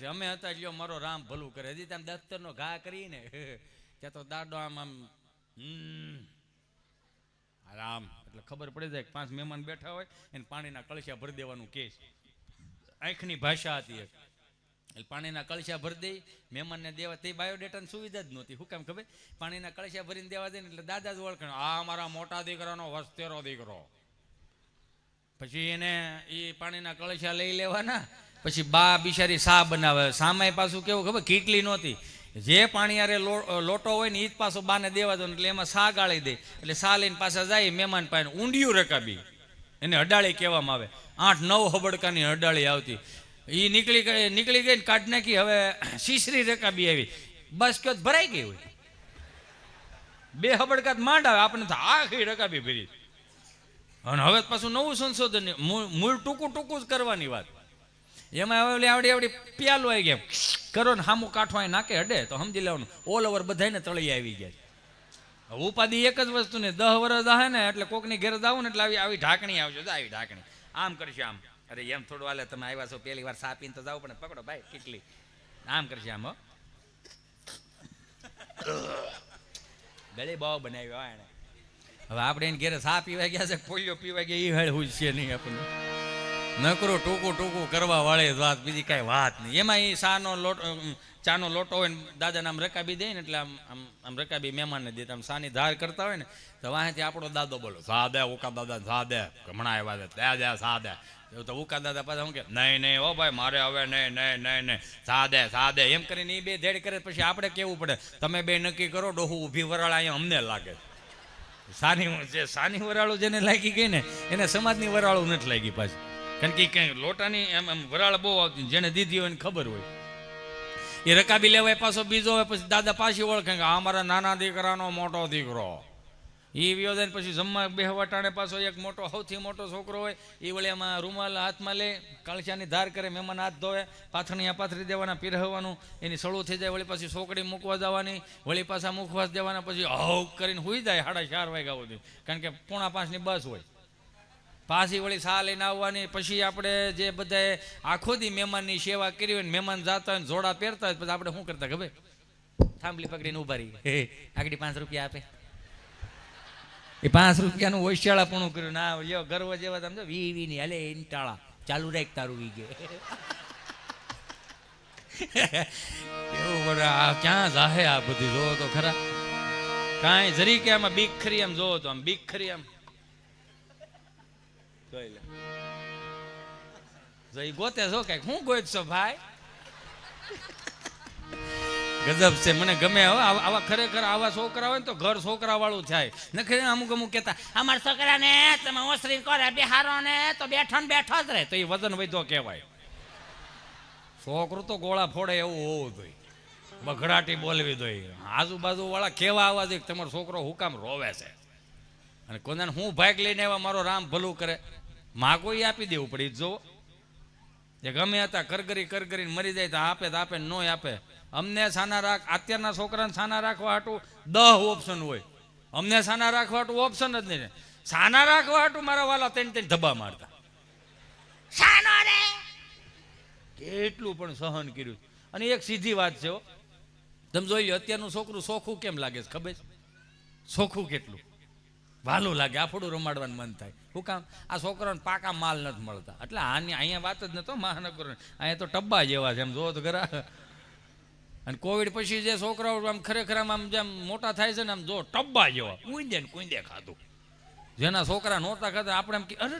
છે. અમે હતા લ્યો મારો રામ ભલું કરે. હજી ત્યાં દફતરનો ઘા કરીને, ત્યાં તો દાડો આમ આમ રામ, એટલે ખબર પડી જાય પાંચ મહેમાન બેઠા હોય, એને પાણીના કળશિયા ભરી દેવાનું કેસ આંખની ભાષા હતી એક. એટલે પાણીના કળશિયા ભરી દઈ, મહેમાનને દેવા, તે બાયોડેટાની સુવિધા જ નહોતી. શું કામ ખબર? પાણીના કળશિયા ભરીને દેવા દઈને એટલે દાદા જ ઓળખણ. આ મારા મોટા દીકરાનો વસ્તેરો દીકરો. પછી એને એ પાણીના કળશિયા લઈ લેવાના પછી બા બિચારી સા બનાવે. સામાય પાછું કેવું ખબર? કીટલી નહોતી. જે પાણી અરે લોટો હોય ને એ જ પાછો બાને દેવા દો એટલે એમાં સા ગાળી દે. એટલે સા લઈને પાછા જાય મહેમાન પાસે. ઊંડિયું રકાબી. એને અડાળી કહેવામાં આવે. આઠ નવ હબડકાની અડાળી આવતી. એ નીકળી ગઈ નીકળી ગઈ ને કાઢ નાખી. હવે શીશરી રકાબી આવી. બસ કયો ભરાઈ ગઈ હોય. બે હબડકા માંડ આવે. આપણને તો આખી રકાબી ભરી. અને હવે પાછું નવું સંશોધન. મૂળ ટૂંકું ટૂંકું જ કરવાની વાત. એમાં ઓલી આવડી આવડી પ્યાલો આવી ગયા કરો ને હામું કાઠો અહીં નાખે હડે, તો સમજી લેવાનું. ઓલ ઓવર બધાને તળી આવી ગયા ઉપાધિ એક જ વસ્તુ ને, દહ વર્ષ આવે ને, એટલે કોકની ઘેર જાવું ને, એટલે આવી આવી ઢાંકણી આવજો. આવી ઢાંકણી. આમ કરશે આમ. અરે એમ થોડું હાલે, તમે આવ્યા છો પહેલી વાર સાપીને તો જાવ પણ પકડો ભાઈ, કેટલી. આમ કરશે આમ ગળે બહુ બનાવ્યો એણે હવે આપણે એને ઘેરે સા પીવા ગયા છે પોલિયો પીવા ગયા એ હળ હોય છે નહીં આપણને. નકરો ટૂંકું ટૂંકું કરવા વાળે વાત, બીજી કાંઈ વાત નહીં. એમાં એ સાનો લોટો ચાનો લોટો હોય ને, દાદાને આમ રકાબી દે ને એટલે આમ આમ આમ રકાબી મહેમાનને દે. આમ સાની ધાર કરતા હોય ને, તો વાંહેથી આપણો દાદો બોલો સા દે ઉકા દાદા સા દે હમણાં આવ્યા છે ત્યાં દે એવું તો ઉકા દાદા પાછા શું કે, નહીં નહીં ઓ ભાઈ, મારે હવે નહીં નહીં નહીં નહીં. સા દે સા દે એમ કરીને એ બે ધેડ કરે, પછી આપણે કેવું પડે? તમે બે નક્કી કરો, ડોહું ઊભી વરાળ અહીંયા અમને લાગે. સાની જે સાની વરાળું જેને લાગી ગઈ ને, એને સમાજની વરાળું નથી લાગી પાછી. કારણ કે કંઈ લોટાની એમ એમ વરાળ બહુ આવતી જેને દીધી હોય એને ખબર હોય. એ રકાબી લેવાય, પાછો બીજો હોય, પછી દાદા પાછી ઓળખે કે આ મારા નાના દીકરાનો મોટો દીકરો. એ વ્યોજાને પછી જમવા બેહવા ટાણે પાછો એક મોટો, સૌથી મોટો છોકરો હોય એ વળી એમાં રૂમાલ હાથમાં લે કળશાની ધાર કરે મહેમાન હાથ ધોવે, પાથરણીયા પાથરી દેવાના, પીરહવાનું, એની સળું થઈ જાય, વળી પાછી છોકરી મૂકવા જવાની, વળી પાછા મુખવાસ દેવાના, પછી હવ કરીને સુઈ જાય સાડા ચાર વાગ્યા સુધી. કારણ કે પોણા પાંચની બસ હોય. પાછી વળી સા લઈને આવવાની પછી આપણે જે બધાએ આખો દી મહેમાનની સેવા કરી હોય ને મહેમાન જાતા હોય જોડા પહેરતા હોય પછી આપણે શું કરતા ખબર? થાંભલી પકડીને ઊભા રહી આગળ પાંચ રૂપિયા આપે. એ પાંચ રૂપિયાનું ઓશિયાળાપણું કર્યું. ના લ્યો ગર્વ જેવા તમે વી વી ની હલે એની ટાળા. ચાલુ રાખ તારું વી ગયો. એવું બધું આ ક્યાં જાહે આ બધું? જોવો તો ખરા. કાંઈ જરી કે આમાં બીક ખરી એમ જોવો તો આમ બીક ખરી આમ. જોઈ લે જઈ ગોતે છો કંઈક હું ગોત છો ભાઈ? ગજબ છે, મને ગમે હવે. આવા ખરેખર આવા છોકરા હોય ને તો ઘર છોકરા વાળું થાય નખરે અમુક અમુક કહેતા, અમારા છોકરાને તમે ઓસરી કરે બિહારો ને તો બેઠો ને બેઠો જ રહે. તો એ વજન વધો કહેવાય. છોકરું તો ગોળા ફોડે એવું હોવું જોઈએ. બઘડાટી બોલવી જોઈએ. આજુબાજુ વાળા કેવા આવવા જોઈએ તમારો છોકરો હુકામ રોવે છે. અને કોને હું ભાગ લઈને એવા મારો રામ ભલું કરે. માગો એ આપી દેવું પડે. જો જે ગમે હતા કરગરી કરગરીને મરી જાય તો આપે તો આપે નો આપે. અમને સાના રાખ અત્યારના છોકરાને સાના રાખવા હાટું દહ ઓપ્શન હોય. અમને સાના રાખવા હાટું ઓપ્શન જ નહીં. સાના રાખવા હાટું મારા વાલા તેને તેને ધબ્બા મારતા. સાનો રે! કેટલું પણ સહન કર્યું. અને એક સીધી વાત છે. તમે જોઈ લો અત્યારનું છોકરું સોખું કેમ લાગે છે ખબર છે? સોખું કેટલું? વાલું લાગે આફડું રમાડવાનું મન થાય. શું કામ? આ છોકરાને પાકા માલ નથી મળતા. એટલે આની અહીંયા વાત જ નતો મહાનગર અહીંયા તો ટબ્બા જેવા છે એમ જોવો તો ખરા. અને કોવિડ પછી જે છોકરાઓ આમ ખરેખર આમ જેમ મોટા થાય છે ને આમ જો ટબ્બા જેવા. કુંદે ને કુંદે ખાતું જેના છોકરા નહોતા ખાતા આપણે એમ કે અરે,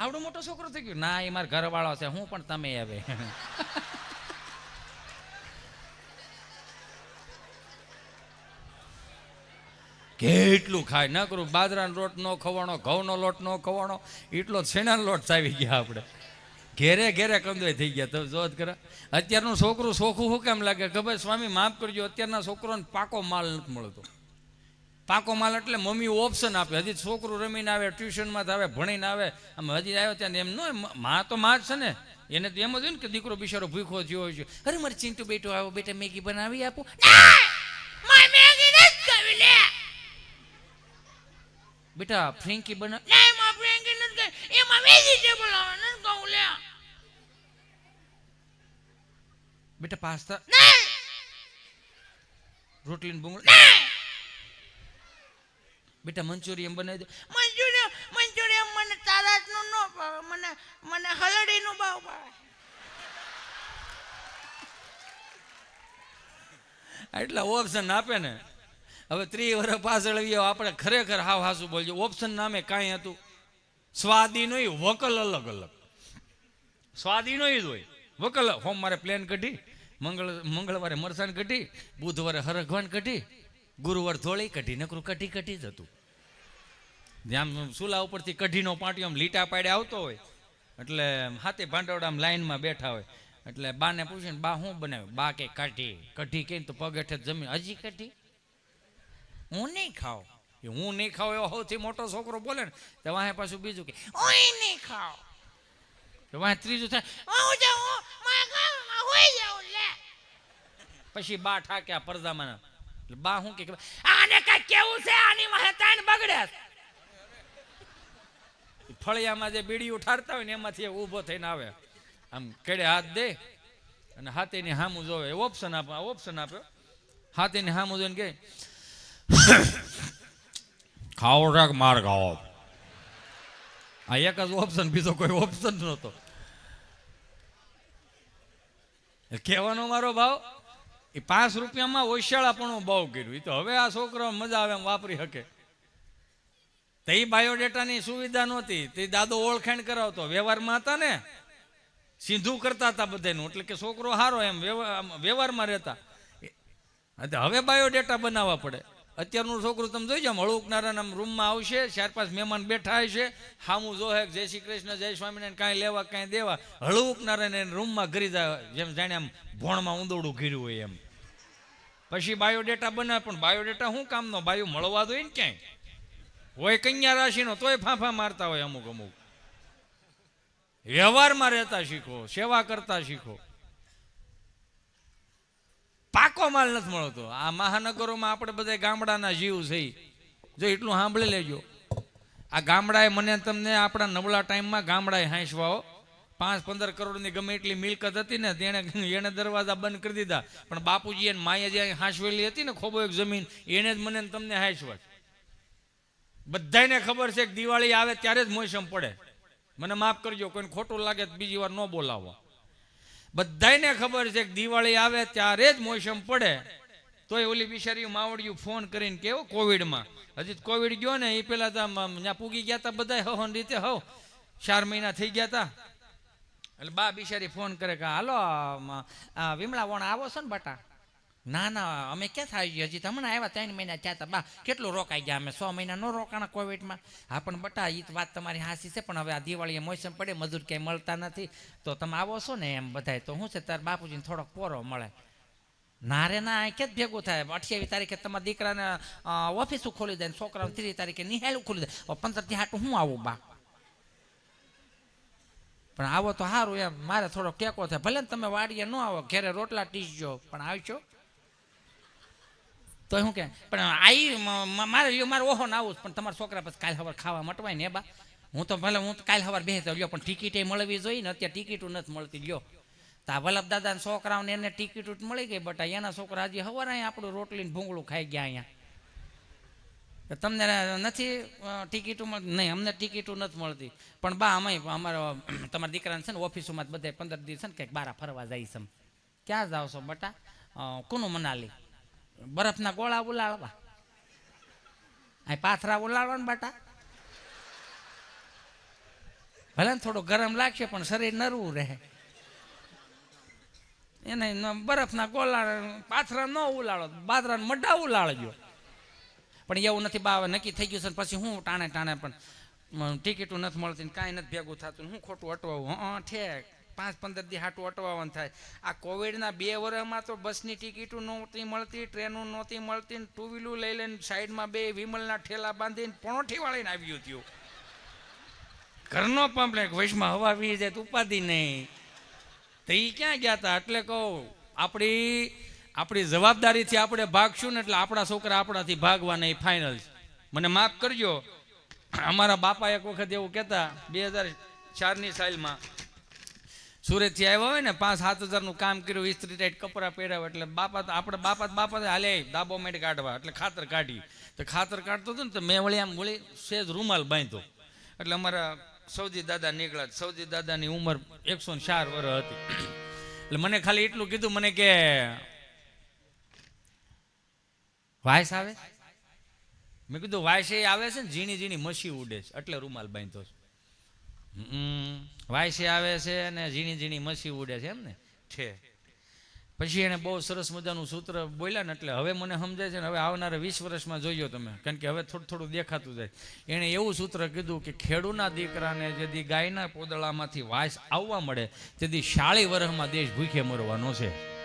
આવડો મોટો છોકરો થઈ ગયો. ના એ મારા ઘરવાળો છે હું પણ તમે આવે કેટલું ખાય? ન કરું. બાજરાનો લોટ ન ખવાણો, ઘઉંનો લોટ ન ખવાણો એટલો છેણાનો લોટ ચાવી ગયા આપણે. ઘેરે ઘેરે કંદોય થઈ ગયા. તો જોત કરે અત્યારનું છોકરું સોખું શું કેમ લાગે? ખબર સ્વામી, માફ કરજો, અત્યારના છોકરોને પાકો માલ નથી મળતો. પાકો માલ એટલે મમ્મી ઓપ્શન આપે. હજી છોકરું રમીને આવે, ટ્યુશનમાં આવે, ભણીને આવે. આમ હજી આવ્યો ત્યાં એમ ન માં તો માં જ છે ને. એને તો એમ જ ને કે દીકરો બિચારો ભૂખો થયો હોય છે. અરે, મારે ચિંટુ બેટો આવો, બેટા મેગી બનાવી આપું. મેગી નથી લે! બેટા ફ્રેન્કી બના ના એમાં ફ્રેન્કી નથી ખાવી એમાં વેજીટેબલ આવે નથી કહું લે બેટા પાસ્તા ના! રોટલી ને! નહીં બેટા મંચુરિયન બનાવી દે. મંચુરિયન મંચુરિયન મને તારાજનું ન ભાવે મને મને હલડીનું ભાવ ભાવે. એટલા ઓપ્શન આપે ને. હવે ત્રી વર્ષ પાછળ આવ્યો, આપણે ખરેખર હાવ હાસું બોલજો. ઓપ્શન નામે કાંઈ હતું? સ્વાદી નહીં, વકલ અલગ અલગ. સ્વાદી નહીં જ હોય. વકલ સોમવારે પ્લેન કઢી, મંગળ, મંગળવારે મરસાણ કઢી, બુધવારે હરખવાન કઢી, ગુરુવાર ધોળી કઢી, નકરું કઢી કઢી જ હતું. જ્યાં સુલા ઉપરથી કઢીનો પાટિયો આમ લીટા પાડે આવતો હોય, એટલે હાથે ભાંડવડા આમ લાઈનમાં બેઠા હોય, એટલે બાને પૂછીને, બા શું બનાવ્યું? બા કે કઢી કઢી કહીને તો પગ હેઠે જમીન. હજી કઢી? હું નહીં ખાવ એ હું નહીં ખાવ એવો સૌથી મોટો છોકરો બોલે ને, તો વાહે પાછું બીજું કે, ઓય નહીં ખાવ તો વાહે ત્રીજું થાય, હું પછી બા ઠાક્યા પડદામાં બા શું કે આને કઈ કેવું છે? આની વાહે તાણ બગડે ફળિયામાં જે બીડી ઉઠાડતા હોય ને, એમાંથી ઊભો થઈને આવે. આમ કેડે હાથ દે અને હાથેની હામું જોવે. ઓપ્શન આપે ઓપ્શન આપ્યો. હાથેની હામું જોઈને કે ખાવો રાખ માર ખાવો આ એક જ ઓપ્શન બીજો કોઈ ઓપ્શન નહોતો. કહેવાનો મારો ભાવ, એ પાંચ રૂપિયામાં ઓશિયાળાપણું બહુ કર્યું. એ તો હવે આ છોકરો મજા આવે એમ વાપરી શકે. તે બાયોડેટાની સુવિધા નહોતી. તે દાદો ઓળખાણ કરાવતો. વ્યવહારમાં હતા ને, સીધું કરતા હતા બધાનું એટલે કે છોકરો સારો એમ વ્યવહારમાં રહેતા. હવે બાયોડેટા બનાવવા પડે. અત્યારનું છોકરું તમે જોઈ જાઓ હળુકનારા રૂમમાં આવશે ચાર પાંચ મહેમાન બેઠા હશે. હામું જોહે જય શ્રી કૃષ્ણ, જય સ્વામિનારાયણ, કાંઈ લેવા, કાંઈ દેવા. હળુકનારાને રૂમમાં ઘરી જાય, જેમ જાણે આમ ભોણમાં ઊંદોડું ઘીર્યું હોય એમ. પછી બાયોડેટા બનાવે, પણ બાયોડેટા શું કામનો? બાયો મળવા દો ને ક્યાંય. હોય કન્યા રાશિનો, તોય ફાંફા મારતા હોય અમુક અમુક વ્યવહારમાં રહેતા શીખો, સેવા કરતા શીખો. પાકો માલ નથી મળતો. આ મહાનગરોમાં આપણે બધા ગામડાના જીવ છે. જો એટલું સાંભળી લેજો. આ ગામડાએ મને તમને આપણા નબળા ટાઈમમાં ગામડાએ હાંસવાઓ પાંચ પંદર કરોડની ગમે એટલી મિલકત હતી ને, તેણે એણે દરવાજા બંધ કરી દીધા. પણ બાપુજી એને માએ જે હાંસવેલી હતી ને, ખોબો એક જમીન, એને જ મને તમને હાંસવા. બધાને ખબર છે કે દિવાળી આવે ત્યારે જ મોસમ પડે. મને માફ કરજો, કોઈને ખોટું લાગે તો બીજી વાર ન બોલાવો. બધાયને ખબર છે કે દિવાળી આવે ત્યારે જ મોસમ પડે. તોય ઓલી બિચારી માવડિયું ફોન કરીને કેવો કોવિડમાં? હજી તો કોવિડ ગયો ને, એ પેલા તો ત્યાં પૂગી ગયા હતા બધા હવન રીતે, હવ. ચાર મહિના થઈ ગયા હતા એટલે બા બિચારી ફોન કરે કે, હાલો વિમળા વણ આવો છો ને બટા? ના ના, અમે ક્યાં થાય છે? હજી તમને આવ્યા ત્રણ મહિના થયા હતા બા, કેટલું રોકાઈ ગયા અમે? સો મહિના નો રોકાણા કોવિડમાં? હા, પણ બટા એ વાત તમારી હાસી છે, પણ હવે આ દિવાળીએ મોસમ પડે, મજૂર ક્યાંય મળતા નથી. તો તમે આવો છો ને એમ બધાય? તો શું છે, તાર બાપુજીને થોડોક પોરો મળે. ના રે, ના જ ભેગું થાય? અઠ્યાવીસ તારીખે તમારા દીકરાને ઓફિસો ખોલી દે છોકરાને ત્રીસ તારીખે નિહાળું ખોલી દે. પંદરથી હાટું હું આવું, બા? પણ આવો તો સારું એમ. મારે થોડો ટેકો થાય. ભલે ને તમે વાડીએ ન આવો, ઘેરે રોટલા ટીસજો, પણ આવશો તો શું કે, પણ આઈ મારે લ્યો, મારે ઓહો ના આવું પણ તમારા છોકરા પછી કાલ સવાર ખાવા મટવાય ને બા. હું તો ભલે, હું તો કાલ સવાર બેસતો લ્યો, પણ ટિકિટે મળવી જોઈએ ને, અત્યારે ટિકિટો નથી મળતી, લ્યો. તો વલ્લભ દાદાના છોકરાઓને એને ટિકિટ મળી ગઈ બટા એના છોકરા હજી હવાર અહીંયા આપણું રોટલીને ભૂંગળું ખાઈ ગયા અહીંયા તમને નથી ટિકિટો નહીં, અમને ટિકિટો નથી મળતી. પણ બા, અમે, અમારા તમારા દીકરાને છે ને, ઓફિસોમાં બધા પંદર દિવસ છે ને કંઈક બારા ફરવા જાય છે ક્યાં જાવ છો બટા? કોનું મનાલી? બરફના ગોળા ઉલાળવા આ પાથરા ઉલાળવા ને બાટા. ભલે ને થોડું ગરમ લાગશે પણ શરીર નરવું રહે. એને બરફના ગોળા પાથરા ન ઉલાળો બાદરા મઢા ઉલાળજો. પણ એવું નથી બા નક્કી થઈ ગયું છે પછી હું ટાણે ટાણે પણ ટિકિટો નથી મળતી કાંઈ નથી ભેગું થતું હું ખોટું અટવાવું. હા, ઠેક. પાંચ પંદર દી હાટું અટવાવાનું થાય. આ કોવિડના બે વર્ષમાં તો બસની ટિકિટો નહોતી મળતી, ટ્રેનો નહોતી મળતી ટુ વ્હીલું લઈ લઈને સાઈડમાં બે વિમલના ઠેલા બાંધીને પણોઠી વાળીને આવ્યું થયું ઘરનો પંપ ને વૈશમાં હવા વી જાય તો ઉપાધિ નહીં. તો એ ક્યાં ગયા હતા એટલે કહું આપણી આપણી જવાબદારીથી આપણે ભાગશું ને એટલે આપણા છોકરા આપણાથી ભાગવાના એ ફાઇનલ મને માફ કરજો. અમારા બાપા એક વખત એવું કહેતા, બે હજાર ચારની સાલમાં સુરતથી આવ્યા હોય ને, પાંચ સાત હજારનું કામ કર્યું ઇસ્ત્રી ટાઈટ કપડાં પહેરાવ એટલે બાપા આપણે બાપા બાપા હાલે, દાબો માટે કાઢવા, એટલે ખાતર કાઢી. તો ખાતર કાઢતો હતો ને, તો મેં વળી આમ વળી સેજ રૂમાલ બાંધ્યો. એટલે અમારા સૌજી દાદા નીકળ્યા. સૌદી દાદાની ઉંમર એકસો ને ચાર વર્ષ હતી. એટલે મને ખાલી એટલું કીધું, મને કે વાયસ આવે? મેં કીધું વાયસ એ આવે છે ને, ઝીણી ઝીણી મસી ઉડે છે, એટલે રૂમાલ બાંધતો છે. વાયસે આવે છે અને ઝીણી ઝીણી મસી ઉડે છે એમ ને? છે. પછી એને બહુ સરસ મજાનું સૂત્ર બોલ્યા ને એટલે હવે મને સમજાય છે ને હવે આવનારા વીસ વર્ષમાં જોયો તમે. કારણ કે હવે થોડું થોડું દેખાતું જાય. એણે એવું સૂત્ર કીધું કે ખેડૂના દીકરાને જેથી ગાયના પોદળામાંથી વાસ આવવા મળે તેથી શાળી વર્ષમાં દેશ ભૂખે મરવાનો છે.